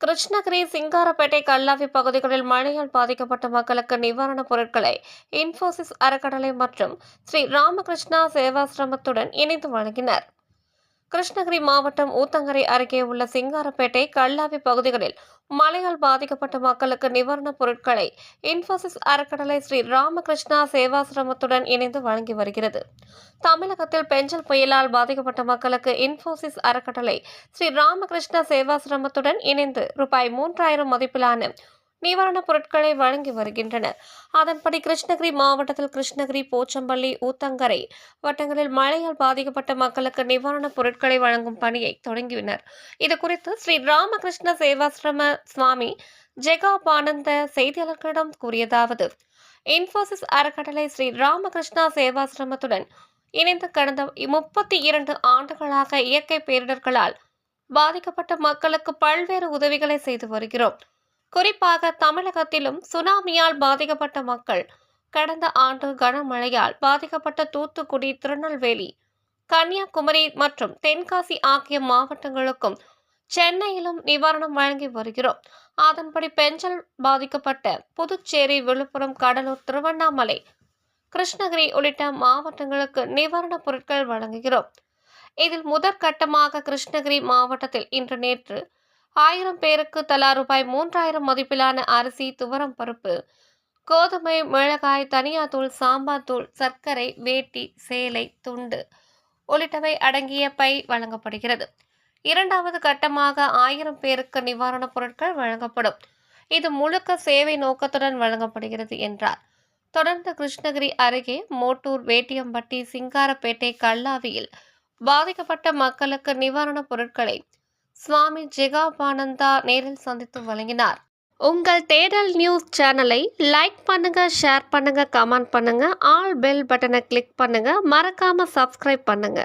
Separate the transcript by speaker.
Speaker 1: கிருஷ்ணகிரி சிங்காரப்பேட்டை கல்லாவி பகுதிகளில் மழையால் பாதிக்கப்பட்ட மக்களுக்கு நிவாரணப் பொருட்களை இன்போசிஸ் அறக்கடலை மற்றும் ஸ்ரீ ராமகிருஷ்ணா சேவாசிரமத்துடன் இணைந்து வழங்கினர். கிருஷ்ணகிரி மாவட்டம் ஊத்தங்கரை அருகே உள்ள சிங்காரப்பேட்டை கல்லாவி பகுதிகளில் மழையால் பாதிக்கப்பட்ட மக்களுக்கு நிவாரணப் பொருட்களை இன்ஃபோசிஸ் அறக்கட்டளை ஸ்ரீ ராமகிருஷ்ணா சேவாசிரமத்துடன் இணைந்து வழங்கி வருகிறது. தமிழகத்தில் பெஞ்சல் புயலால் பாதிக்கப்பட்ட மக்களுக்கு இன்ஃபோசிஸ் அறக்கட்டளை ஸ்ரீ ராமகிருஷ்ணா சேவாசிரமத்துடன் இணைந்து ரூபாய் மூன்றாயிரம் மதிப்பிலான நிவாரணப் பொருட்களை வழங்கி வருகின்றனர். அதன்படி கிருஷ்ணகிரி மாவட்டத்தில் கிருஷ்ணகிரி போச்சம்பள்ளி ஊத்தங்கரை வட்டங்களில் மழையால் பாதிக்கப்பட்ட மக்களுக்கு நிவாரணப் பொருட்களை வழங்கும் பணியை தொடங்கினர். இது குறித்து ஸ்ரீ ராமகிருஷ்ண சேவாசிரம சுவாமி ஜெகாபானந்த செய்தியாளர்களிடம் கூறியதாவது இன்ஃபோசிஸ் அறக்கட்டளை ஸ்ரீ ராமகிருஷ்ணா சேவாசிரமத்துடன் இணைந்து கடந்த முப்பத்தி இரண்டு ஆண்டுகளாக இயற்கை பேரிடர்களால் பாதிக்கப்பட்ட மக்களுக்கு பல்வேறு உதவிகளை செய்து வருகிறோம். குறிப்பாக தமிழகத்திலும் சுனாமியால் பாதிக்கப்பட்ட மக்கள் கடந்த ஆண்டு கனமழையால் பாதிக்கப்பட்ட தூத்துக்குடி திருநெல்வேலி கன்னியாகுமரி மற்றும் தென்காசி ஆகிய மாவட்டங்களுக்கும் சென்னையிலும் நிவாரணம் வழங்கி வருகிறோம். அதன்படி பெஞ்சல் பாதிக்கப்பட்ட புதுச்சேரி விழுப்புரம் கடலூர் திருவண்ணாமலை கிருஷ்ணகிரி உள்ளிட்ட மாவட்டங்களுக்கு நிவாரணப் பொருட்கள் வழங்குகிறோம். இதில் முதற்கட்டமாக கிருஷ்ணகிரி மாவட்டத்தில் இன்று நேற்று ஆயிரம் பேருக்கு தலா ரூபாய் மூன்றாயிரம் மதிப்பிலான அரிசி துவரம் பருப்பு கோதுமை மிளகாய் தனியாத்தூள் சாம்பார் தூள் சர்க்கரை வேட்டி சேலை துண்டு உள்ளிட்டவை அடங்கிய பை வழங்கப்படுகிறது. இரண்டாவது கட்டமாக ஆயிரம் பேருக்கு நிவாரணப் பொருட்கள் வழங்கப்படும். இது முழுக்க சேவை நோக்கத்துடன் வழங்கப்படுகிறது என்றார். தொடர்ந்து கிருஷ்ணகிரி அருகே மோட்டூர் வேட்டியம்பட்டி சிங்காரப்பேட்டை கல்லாவியில் பாதிக்கப்பட்ட மக்களுக்கு நிவாரணப் பொருட்களை சுவாமி ஜெகாபானந்தா நேரில் சந்தித்து வழங்கினார். உங்கள் தேடல் நியூஸ் சேனலை லைக் பண்ணுங்க ஷேர் பண்ணுங்க கமெண்ட் பண்ணுங்க ஆல் பெல் பட்டனை கிளிக் பண்ணுங்க மறக்காம சப்ஸ்கிரைப் பண்ணுங்க.